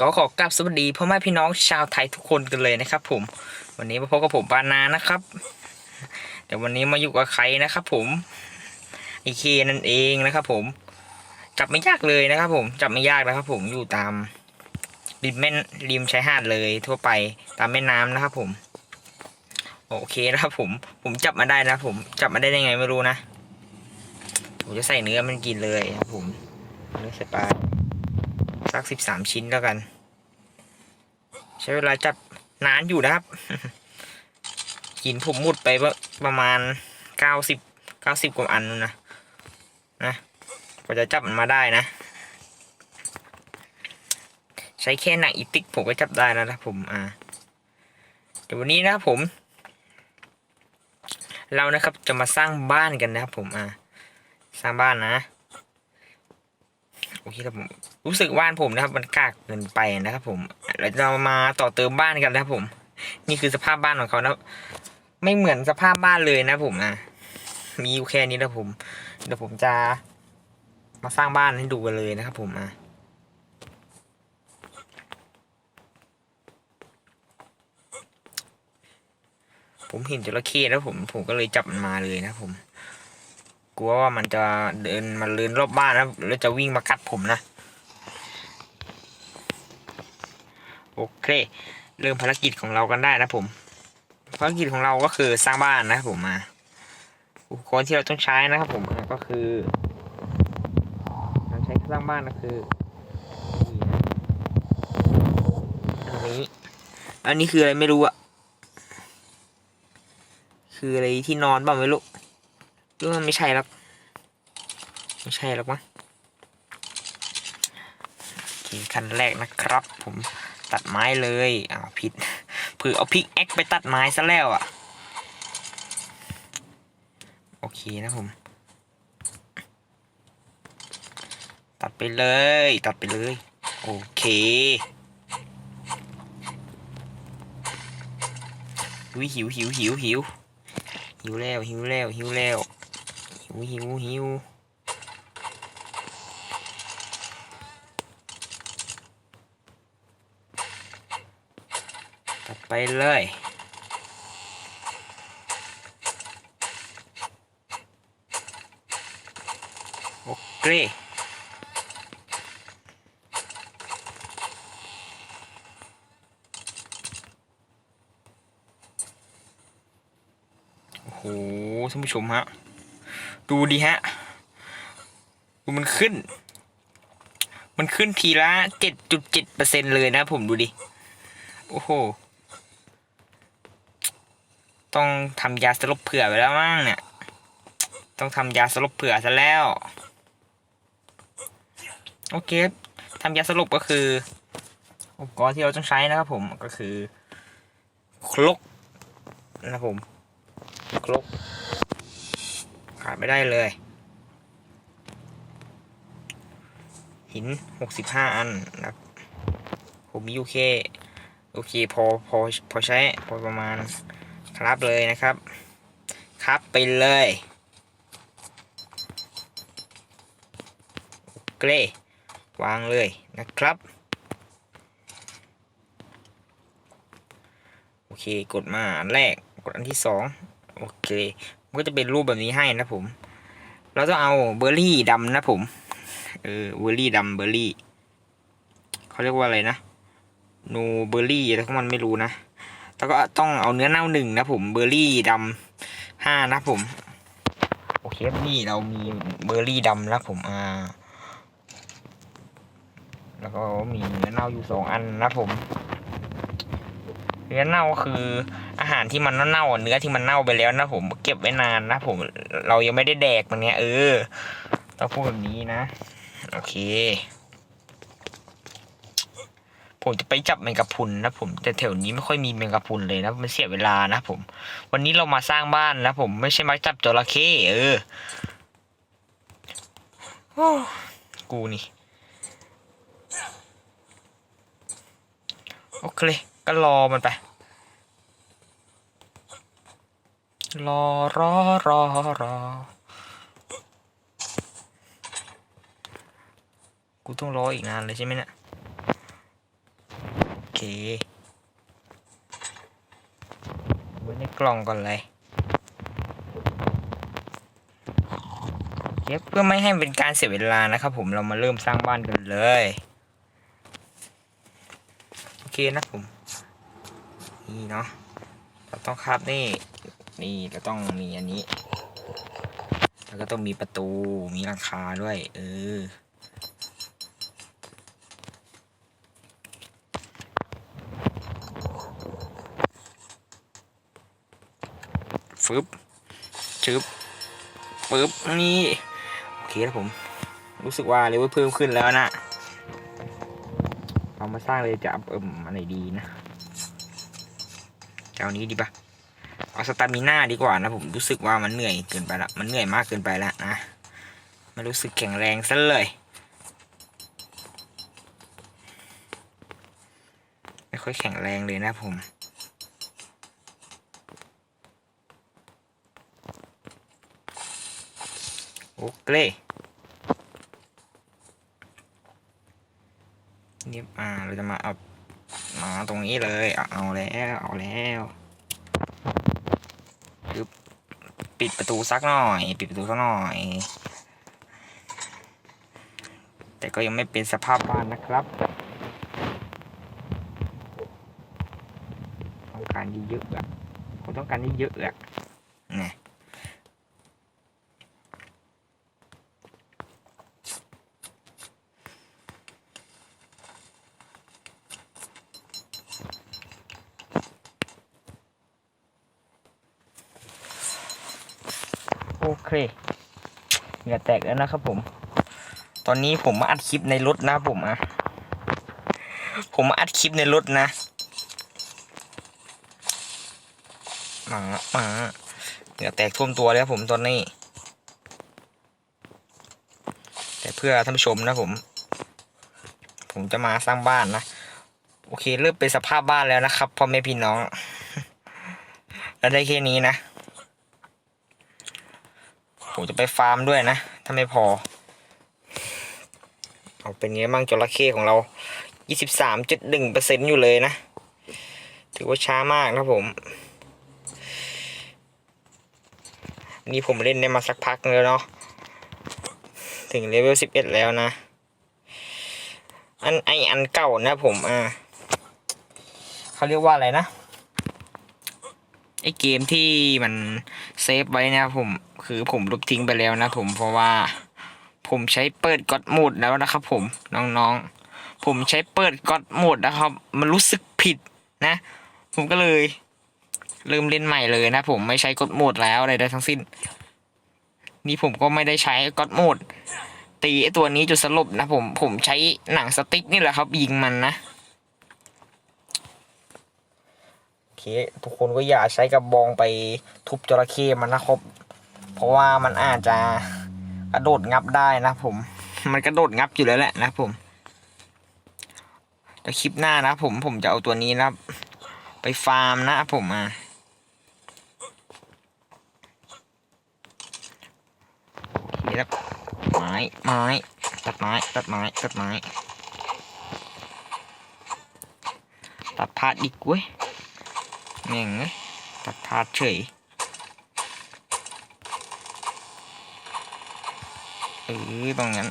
ก็ขอกราบสวัสดีพ่อแม่พี่น้องชาวไทยทุกคนกันเลยนะครับ ผม วันนี้มาพบกับผมปานานะครับ เดี๋ยววันนี้มาอยู่กับใครนะครับ ผมไอเคนั่นเองนะครับ ผม จับไม่ยากเลยนะครับ ผมจับไม่ยากนะครับ ผมอยู่ตามริมแม่นริมชายหาดเลยทั่วไปตามแม่น้ำนะครับ ผม โอเคนะครับ ผม ผมจับมาได้นะผม จับมาได้ยังไงไม่รู้นะผมจะใส่เนื้อมันกินเลยครับ ผมเนื้อส่ปลา สักสิบสามชิ้นแล้วกัน ใช้เวลาจับนานอยู่นะครับ หินผมมุดไปประมาณเก้าสิบเก้าสิบกว่าอันนะ นะกว่าจะจับมันมาได้นะ ใช้แค่หนังอีติกผมก็จับได้แล้วนะผมอ่าเดี๋ยววันนี้นะครับผม เรานะครับจะมาสร้างบ้านกันนะครับผมอ่าสร้างบ้านนะ โอเคครับผม รู้สึกบ้านผมนะครับ มันกากเกินไปนะครับ ผมเราจะมาต่อเติมบ้านกันนะครับผม นี่คือสภาพบ้านของเขานะไม่เหมือนสภาพบ้านเลยนะผมอะมีอยู่แค่นี้นะผมเดี๋ยวผมจะมาสร้างบ้านให้ดูกันเลยนะครับ ผมอะผมเห็นจระเข้แล้วผมผมก็เลยจับมันมาเลยนะผม กลัวว่ามันจะเดินมาเดินรอบบ้านแล้วแล้วจะวิ่งมากัดผมนะ โอเค เริ่มภารกิจของเรากันได้นะผม ภารกิจของเราก็คือสร้างบ้านนะครับผมมาอุปกรณ์ที่เราต้องใช้นะครับผมก็คือการใช้สร้างบ้านก็คืออันนี้ อันนี้คืออะไรไม่รู้อะคืออะไรที่นอนบ้างไม่รู้ หรือไม่ใช่หรอกไม่ใช่หรอกมั้งโอเคขั้นแรกนะครับ ผมตัดไม้เลยอ้าวผิดเผื่อเอาพิกแอคไปตัดไม้ซะแล้วอะ โอเคนะผม ตัดไปเลย ตัดไปเลย โอเควิหิวหิวหิวหิวหิวแล้วหิวแล้วหิวแล้ว หิวหิวหิวตัดไปเลยโอเคโอ้โหท่านผู้ชมฮะ ดูดิฮะ ดูมันขึ้น มันขึ้นทีละเจ็ดจุดเจ็ดเปอร์เซ็นเลยนะผมดูดิ โอ้โห ต้องทำยาสลบเผื่อไปแล้วมั้งเนี่ย ต้องทำยาสลบเผื่อซะแล้ว โอเคทำยาสลบก็คือ อุปกรณ์ที่เราต้องใช้นะครับผมก็คือครกนะครับผมครก ขาดไม่ได้เลย หินหกสิบห้าอันนะครับ ผมมีโอเคโอเคพอพอพอใช้พอประมาณครับเลยนะครับ ครับไปเลยโอเควางเลยนะครับ โอเค กดมาอันแรก กดอันที่สองโอเค ก็จะเป็นรูปแบบนี้ให้นะผม เราต้องเอาเบอร์รี่ดำนะผม เออเบอร์รี่ดำเบอร์รี่เขาเรียกว่าอะไรนะนูเบอร์รี่อะไรของมันไม่รู้นะแล้วก็ต้องเอาเนื้อเน่าหนึ่งนะผมเบอร์รี่ดำห้านะผม โอเคครับนี่เรามีเบอร์รี่ดำแล้วผมอ่าแล้วก็มีเนื้อเน่าอยู่สองอันนะผม เนื้อเน่าก็คืออาหารที่มันเน่าๆอะเนื้อที่มันเน่าไปแล้วนะผมเก็บไว้นานนะผมเรายังไม่ได้แดกมันเนี้ยเออต้องพูดแบบนี้นะ โอเค ผมจะไปจับแมงกะพรุนนะผมแต่แถวนี้ไม่ค่อยมีแมงกะพรุนเลยนะมันเสียเวลานะผม วันนี้เรามาสร้างบ้านนะผมไม่ใช่มาจับจระเข้เออกูนี่ โอเค ก็รอมันไป รอรอรอรอ กูต้องรออีกนานเลยใช่ไหมเนี่ยโอเคไว้ในกล่องก่อนเลยเก็บเพื่อไม่ให้เป็นการเสียเวลานะครับผมเรามาเริ่มสร้างบ้านกันเลย โอเคนะผม นี่เนาะเราต้องคาบนี่นี่เราต้องมีอันนี้ แล้วก็ต้องมีประตูมีหลังคาด้วย เออฟึบชึบปึ๊บนี่ โอเคแล้วผม รู้สึกว่าเลเวลเพิ่มขึ้นแล้วนะ เอามาสร้างเลยจะเอิ่มอันไหนดีนะ จะเอานี้ดีปะเอาสตามิน่าดีกว่านะผมรู้สึกว่ามันเหนื่อยเกินไปละมันเหนื่อยมากเกินไปละนะไม่รู้สึกแข็งแรงซะเลย ไม่ค่อยแข็งแรงเลยนะผมโอเคนี่อ่าเราจะมาเอา มาตรงนี้เลยเอาแล้วเอาแล้วปึ๊บปิดประตูสักหน่อย ปิดประตูสักหน่อย แต่ก็ยังไม่เป็นสภาพบ้านนะครับต้องการเยอะๆอะผมต้องการเยอะๆอะ เคเหงื่อแตกแล้วนะครับผม ตอนนี้ผมมาอัดคลิปในรถนะผมอะผมมาอัดคลิปในรถนะมาหมาเหงื่อแตกท่วมตัวแล้วผมตอนนี้ แต่เพื่อท่านผู้ชมนะผม ผมจะมาสร้างบ้านนะ โอเคเริ่มเป็นสภาพบ้านแล้วนะครับพ่อแม่พี่น้อง แล้วได้แค่นี้นะ ผมจะไปฟาร์มด้วยนะ ถ้าไม่พอ เอาเป็นไงบ้างจระเข้ของเรา 23.1%อยู่เลยนะ ถือว่าช้ามากนะผม นี่ผมเล่นได้มาสักพักแล้วเนาะ ถึงเลเวล 11 แล้วนะ อันไออันเก่านะผม อ่า เขาเรียกว่าอะไรนะ ไอเกมที่มันเซฟไว้นะครับผมคือผมลบทิ้งไปแล้วนะผมเพราะว่าผมใช้เปิดก็อดโหมดแล้วนะครับ ผมน้องๆ ผมใช้เปิดก็อดโหมดนะครับ มันรู้สึกผิดนะ ผมก็เลยเริ่มเล่นใหม่เลยนะผมไม่ใช้กดโหมดแล้วอะไรใดทั้งสิ้น นี่ผมก็ไม่ได้ใช้ก็อดโหมดตีไอตัวนี้จนสลบนะผมผมใช้หนังสติ๊กนี่แหละครับ ยิงมันนะ โอ เค ทุกคนก็อย่าใช้กระบองไปทุบจระเข้มันนะครับ เพราะว่ามันอาจจะกระโดดงับได้นะผม มันกระโดดงับอยู่แล้วแหละนะผมแต่คลิปหน้านะผมผมจะเอาตัวนี้นะไปฟาร์มนะผมอะไม้ไม้ตัดไม้ตัดไม้ตัดไม้ตัดพาดอีกเว้ย แม่งตัดพลาดเฉยเออตรงนั้น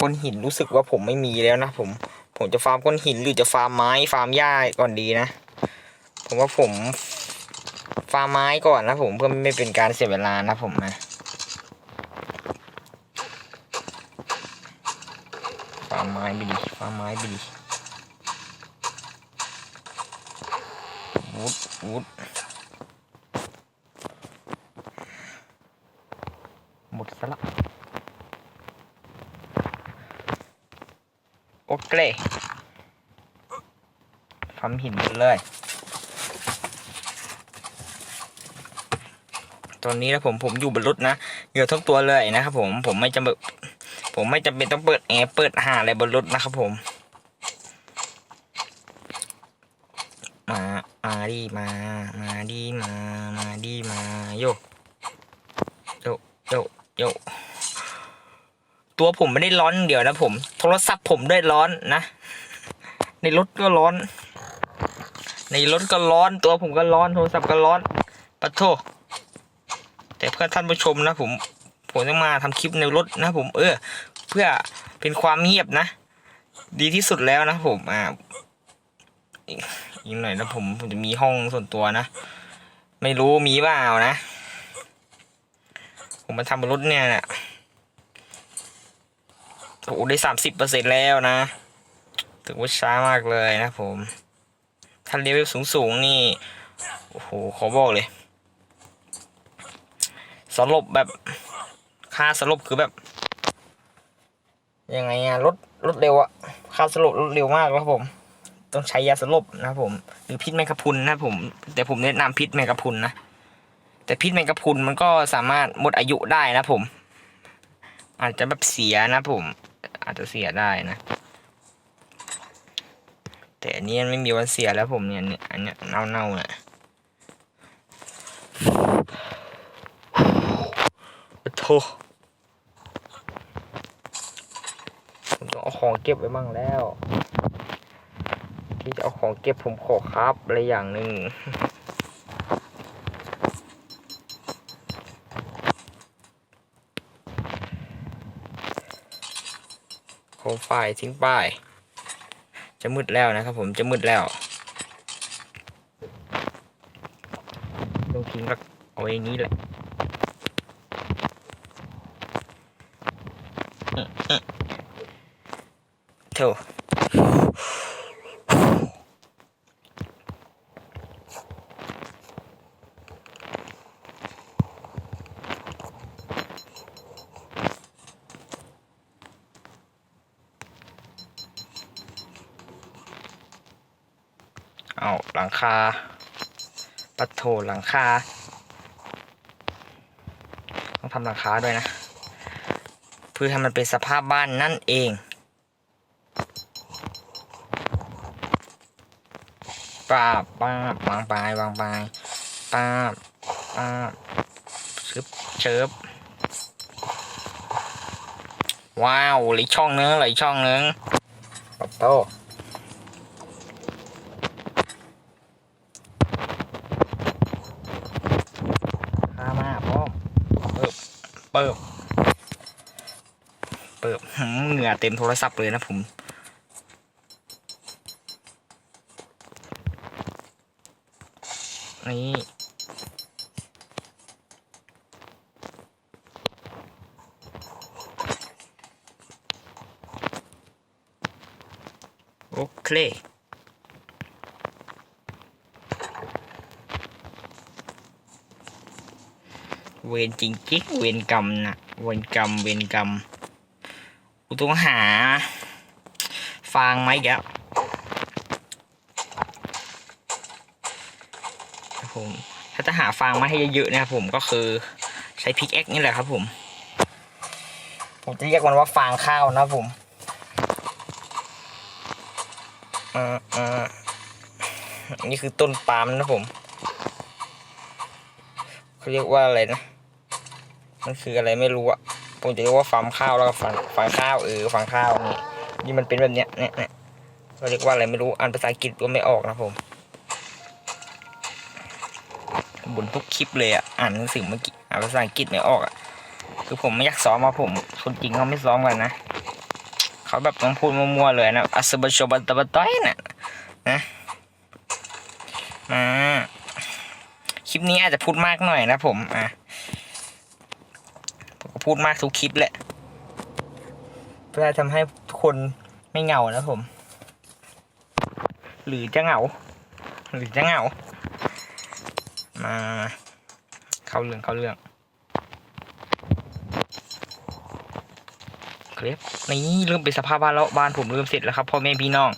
ก้อนหินรู้สึกว่าผมไม่มีแล้วนะผมผมจะฟาร์มก้อนหินหรือจะฟาร์มไม้ฟาร์มหญ้าก่อนดีนะผมว่าผมฟาร์มไม้ก่อนนะผมเพื่อไม่เป็นการเสียเวลานะผมนะฟาร์มไม้ไปดิฟาร์มไม้ไปดิ วุดวุดหมดซะละโอเคทำหินเลย ตอนนี้นะผมผมอยู่บนรถนะเหยื่อทุกตัวเลยนะครับผมผมไม่จำเป็นผมไม่จำเป็นต้องเปิดแอร์เปิดหาอะไรบนรถนะครับผม มา มา ดีมา มาดีมา มาดีมาโยโยโยโยตัวผมไม่ได้ร้อนเดี๋ยวนะผม โทรศัพท์ผมด้วยร้อนนะ ในรถก็ร้อน ในรถก็ร้อน ตัวผมก็ร้อน โทรศัพท์ก็ร้อนปะโทแต่เพื่อท่านผู้ชมนะผม ผมต้องมาทำคลิปในรถนะผม เออ เพื่อเป็นความเงียบนะ ดีที่สุดแล้วนะผม อ่า อีกอีกหน่อยนะผมผมจะมีห้องส่วนตัวนะ ไม่รู้มีเปล่านะ ผมมาทำบนรถเนี่ยนะโอ้โหได้สามสิบเปอร์เซ็นแล้วนะ ถือว่าช้ามากเลยนะผม ถ้าเลเวลสูงๆนี่ โอ้โห ขอบอกเลยสลบแบบค่าสลบคือแบบ ยังไงอะรถรถเร็วอะค่าสลบรถเร็วมากครับผม ต้องใช้ยาสลบนะครับผม หรือพิษแมงกะพรุนนะผม แต่ผมแนะนำพิษแมงกะพรุนนะ แต่พิษแมงกะพรุนมันก็สามารถหมดอายุได้นะผม อาจจะแบบเสียนะผม อาจจะเสียได้นะ แต่อันนี้ไม่มีวันเสียแล้วผมเนี่ยเนี่ยอันเนี้ยเน่าเน่าๆเนี่ยโอ้โถผมต้องเอาของเก็บไว้บ้างแล้ว ที่จะเอาของเก็บผมขอครับอะไรอย่างหนึ่งโคมไฟทิ้งป้าย จะมืดแล้วนะครับผมจะมืดแล้วลงทิ้งก็เอาไว้องนี้แหละอืมอืมโถอาหลังคาปัดโถหลังคา ต้องทำหลังคาด้วยนะ เพื่อให้มันเป็นสภาพบ้านนั่นเองป้าป้าวางไปวางไปป้าป้าชึบเชิบว้าวเหลืออกช่องนึงเหลืออกช่องนึงปัดโตพามาพร้อมเปิบ เปิบเปิบหืมเหงื่อเต็มโทรศัพท์เลยนะผม นี่โอเค เวรจริงจิกเวรกรรมนะเวรกรรมเวรกรรมกูต้องหา ฟางไหมแกผมถ้าจะหาฟางมาให้เยอะๆนะครับผมก็คือใช้พิกแอคนี่แหละครับผม ผมจะเรียกมันว่าฟางข้าวนะผมอ่าอ่านี่คือต้นปาล์มนะผมเขาเรียกว่าอะไรนะ มันคืออะไรไม่รู้อะผมจะเรียกว่าฟาร์มข้าวแล้วก็ฟางฟางข้าวเออฟางข้าวนี่นี่มันเป็นแบบเนี้ยเนี่ยเนี่ยเขาเรียกว่าอะไรไม่รู้อ่านภาษาอังกฤษก็ไม่ออกนะผมบนทุกคลิปเลยอะอ่านหนังสือเมื่อกี้อ่านภาษาอังกฤษไม่ออกอะคือผมไม่อยากซ้อมมาผม คนจริงเขาไม่ซ้อมกันนะเขาแบบต้องพูดมั่วๆเลยนะอัสบะชบัตะบะต้อยน่ะนะมาคลิปนี้อาจจะพูดมากหน่อยนะผมอะ พูดมากทุกคลิปแหละ เพื่อทำให้ทุกคนไม่เหงานะผม หรือจะเหงา หรือจะเหงา มาเข้าเรื่องเข้าเรื่องคลิปนี่เริ่มเป็นสภาพบ้านแล้วบ้านผมเริ่มเสร็จแล้วครับพ่อแม่พี่น้อง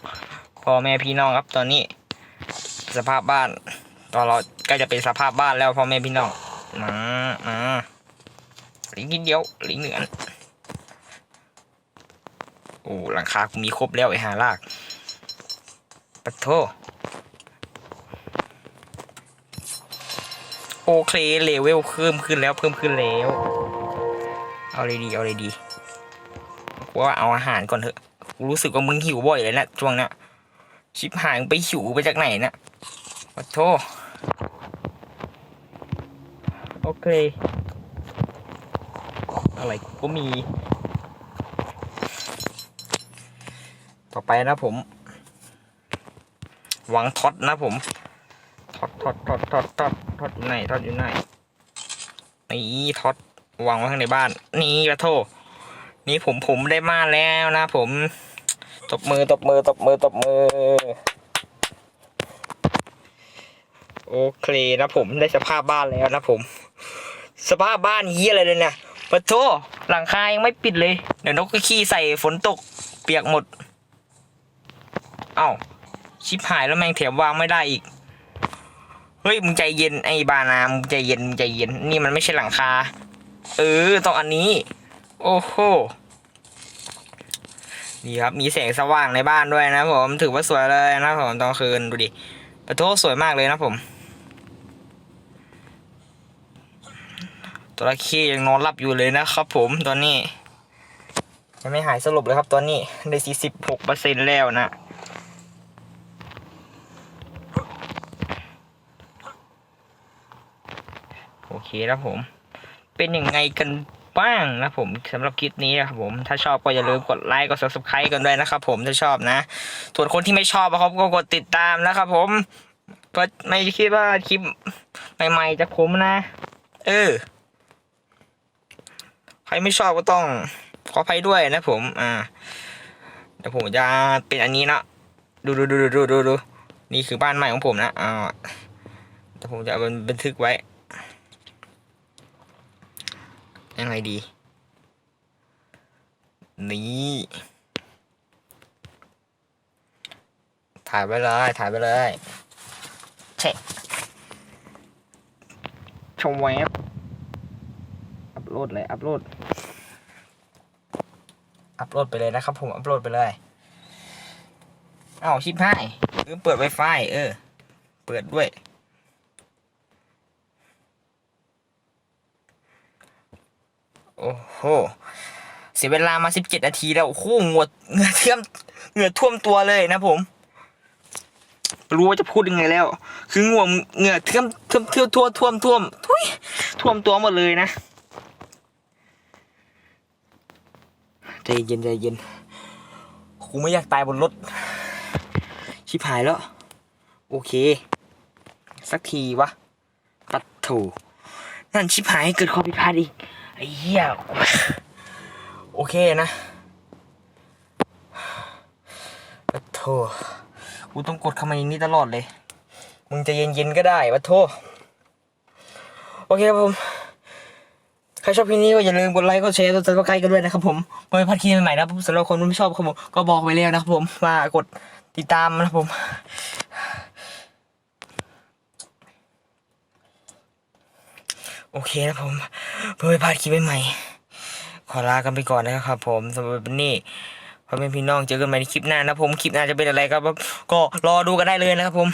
พ่อแม่พี่น้องครับตอนนี้ สภาพบ้าน ตอนเราใกล้จะเป็นสภาพบ้านแล้วพ่อแม่พี่น้องมามา ลิงก์นิดเดียวลิงเหนือนโอ้หลังคากูมีครบแล้วไอ้หาลากปะโทโอเคเลเวลเพิ่มขึ้นแล้วเพิ่มขึ้นแล้ว เอาเลยดีเอาเลยดีกูว่าเอาอาหารก่อนเถอะกูรู้สึกว่ามึงหิวบ่อยเลยนะช่วงนี้ชิบหายไปหิวไปจากไหนนะขอโทษโอเค อะไรก็มี ต่อไปนะผม หวังท็อตนะผมท็อตท็อตท็อตท็อตท็อตท็อตอยู่ไหนท็อตอยู่ไหนนี่ท็อตวางไว้ข้างในบ้าน นี่กระโทนี่ผมผมได้มาแล้วนะผม ตบมือตบมือตบมือตบมือ โอเคนะผมได้สภาพบ้านแล้วนะผม สภาพบ้านเฮียอะไรเลยเนี่ย ปะโทหลังคายังไม่ปิดเลย เดี๋ยวนกก็ขี้ใส่ฝนตก เปียกหมด เอ้า ชิบหายแล้วแมงแถมวางไม่ได้อีก เฮ้ย มึงใจเย็นไอ้บานามึงใจเย็นมึงใจเย็น นี่มันไม่ใช่หลังคา เออ ต้องอันนี้ โอ้โห นี่ครับ มีแสงสว่างในบ้านด้วยนะผม ถือว่าสวยเลยนะผมตอนคืน ดูดิปะโทสวยมากเลยนะผม ตัวละเข้ยังนอนหลับอยู่เลยนะครับผมตอนนี้ยังไม่หายสลบเลยครับตอนนี้ได้สี่สิบหกเปอร์เซ็นแล้วนะโอเคนะผม เป็นยังไงกันบ้างนะผมสำหรับคลิปนี้นะครับผมถ้าชอบก็อย่าลืมกดไลค์กด subscribe กันด้วยนะครับผมถ้าชอบนะ ส่วนคนที่ไม่ชอบนะครับก็กดติดตามนะครับผมก็ไม่คิดว่าคลิปใหม่ๆจากผมนะ เออ รไม่ชอบก็ต้องขออภัยด้วยนะผมอ่าเดี๋ยวผมจะเป็นอันนี้เนาะดูดูดูดูดูดูดูนี่คือบ้านใหม่ของผมนะอ่าเดี๋ยวผมจะเอามันบันทึกไว้ยังไงดี นี่ถ่ายไปเลยถ่ายไปเลยเช็คชมแวบ อัพโหลดเลยอัพโหลด อัพโหลดไปเลยนะครับผมอัพโหลดไปเลยเอ้าชิปให้ลืมเปิด Wi-Fi เออ เปิดด้วย โอ้โห เสียเวลามาสิบเจ็ดนาทีแล้วโอ้โหงวดเหงื่อเท่วมเหงื่อท่วมตัวเลยนะผม รู้ว่าจะพูดยังไงแล้ว คือง่วงเหงื่อเท่วมเท่วมเท่วมท่วมท่วมท่วมทุยท่วมตัวหมดเลยนะ ใจ เย็นใจเย็นกูไม่อยากตายบนรถ ชิบหายแล้ว โอเค สักทีวะ ปัดโถนั่นชิบหายเกิดข้อผิดพลาดอีก ไอ้เหี้ย โอเคนะปัดโถกูต้องกดคำนี้ตลอดเลย มึงจะเย็นๆก็ได้ปัดโถโอเคครับผม ใครชอบคลิปนี้ก็อย่าลืมกดไลค์กดแชร์กดซับสไครต์กันด้วยนะครับผมเมื่อพลาดคลิปใหม่ๆนะผมสำหรับคนที่ไม่ชอบครับผมก็บอกไว้แล้วนะครับผมว่ากดติดตามนะครับผมโอเคนะผมเพื่อไม่พลาดคลิปใหม่ขอลากันไปก่อนนะครับผมสำหรับวันนี้พ่อแม่พี่น้องเจอกันใหม่ในคลิปหน้านะผมคลิปหน้าจะเป็นอะไรครับก็รอดูกันได้เลยนะครับผม